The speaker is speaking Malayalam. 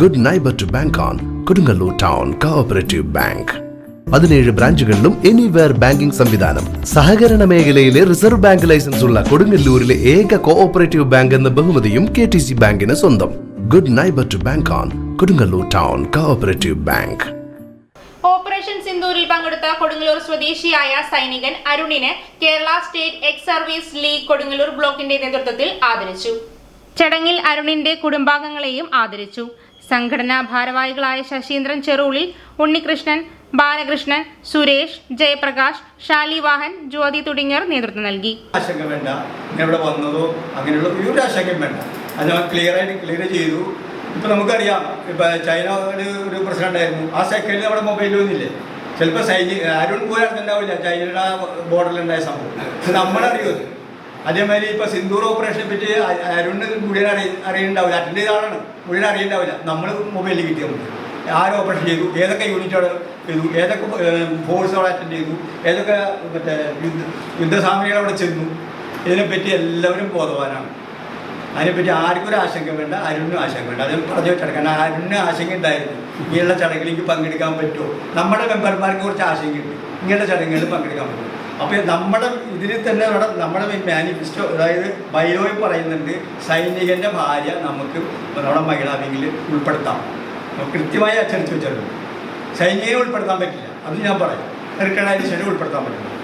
Good neighbour to bank on Kodungallur town cooperative bank പതിനേഴ് ബ്രാഞ്ചുകളിലും എനിവെയർ ബാങ്കിംഗ് സംവിധാനം. സഹകരണ മേഖലയിലെ റിസർവ് ബാങ്ക് ലൈസൻസ് ഉള്ള കൊടുങ്ങല്ലൂരിലെ ഏക കോഓപ്പറേറ്റീവ് ബാങ്ക് എന്ന ബഹുമതിയും കെ ടി സി ബാങ്കിന് സ്വന്തം. Good neighbour to bank on Kodungallur town cooperative bank operation സിന്ദൂരിൽ പങ്കെടുത്ത കൊടുങ്ങല്ലൂർ സ്വദേശിയായ സൈനികൻ അരുണിനെ Kerala state ex service league Kodungallur ബ്ലോക്കിന്റെ നേതൃത്വത്തിൽ ആദരിച്ചു. ചടങ്ങിൽ അരുണിന്റെ കുടുംബാംഗങ്ങളെയും ആദരിച്ചു. സംഘടനാ ഭാരവാഹികളായ ശശീന്ദ്രൻ ചെറൂളിൽ ഉണ്ണികൃഷ്ണൻ ബാലകൃഷ്ണൻ സുരേഷ് ജയപ്രകാശ് ഷാലിവാഹൻ ജ്യോതി തുടങ്ങിയവർ നേതൃത്വം നൽകി. ആശങ്ക ഇവിടെ വന്നതോ അങ്ങനെയുള്ള ഒരു ആശങ്കയും വേണ്ട. അത് ക്ലിയർ ആയിട്ട് ക്ലിയർ ചെയ്തു. ഇപ്പം നമുക്കറിയാം ഇപ്പം ചൈന ഒരു പ്രശ്നം ഉണ്ടായിരുന്നു. ആ സെക്കൻഡിൽ നമ്മുടെ മൊബൈലിൽ വന്നില്ലേ? ചിലപ്പോൾ സൈനിക അരുൺ പോലും അറിഞ്ഞിട്ടുണ്ടാവില്ല ചൈനയുടെ ആ ബോർഡറിലുണ്ടായ സംഭവം. നമ്മളറിയുമത്. അതേമാതിരി ഇപ്പോൾ സിന്ദൂർ ഓപ്പറേഷനെ പറ്റി അരുണ് മുഴുവൻ അറിയ അറിയണ്ടാവില്ല അറ്റൻഡ് ചെയ്ത ആളാണ്. മുഴുവൻ അറിയണ്ടാവില്ല നമ്മൾ മൊബൈലിൽ കിട്ടിയാൽ മതി. ആര് ഓപ്പറേഷൻ ചെയ്തു? ഏതൊക്കെ യൂണിറ്റുകൾ ചെയ്തു? ഏതൊക്കെ ഫോഴ്സുകൾ അറ്റൻഡ് ചെയ്തു? ഏതൊക്കെ മറ്റേ യുദ്ധ യുദ്ധസാമഗ്രികൾ അവിടെ ചെന്നു? ഇതിനെപ്പറ്റി എല്ലാവരും ബോധവാനാണ്. അതിനെപ്പറ്റി ആർക്കും ഒരു ആശങ്ക വേണ്ട അരുണിനും ആശങ്ക വേണ്ട. അത് പറഞ്ഞു വെച്ചാൽ കാരണം അരുണിന് ആശങ്ക ഉണ്ടായിരുന്നു. ഇങ്ങനെയുള്ള ചടങ്ങിലേക്ക് പങ്കെടുക്കാൻ പറ്റുമോ? നമ്മുടെ മെമ്പർമാർക്ക് കുറച്ച് ആശങ്കയുണ്ട്. ഇങ്ങനെയുള്ള ചടങ്ങുകളിൽ പങ്കെടുക്കാൻ പറ്റും അപ്പോൾ നമ്മുടെ ഇതിൽ തന്നെ നമ്മുടെ നമ്മുടെ മാനിഫെസ്റ്റോ അതായത് ബയോയിൽ പറയുന്നുണ്ട് സൈനികന്റെ ഭാര്യ നമുക്ക് നമ്മുടെ മഹിളാ വിങ്ങിൽ ഉൾപ്പെടുത്താം. കൃത്യമായി അച്ചടിച്ച് വെച്ചിട്ടുണ്ട്. സൈനികനെ ഉൾപ്പെടുത്താൻ പറ്റില്ല. അത് ഞാൻ പറയും. ഉൾപ്പെടുത്താൻ പറ്റില്ല.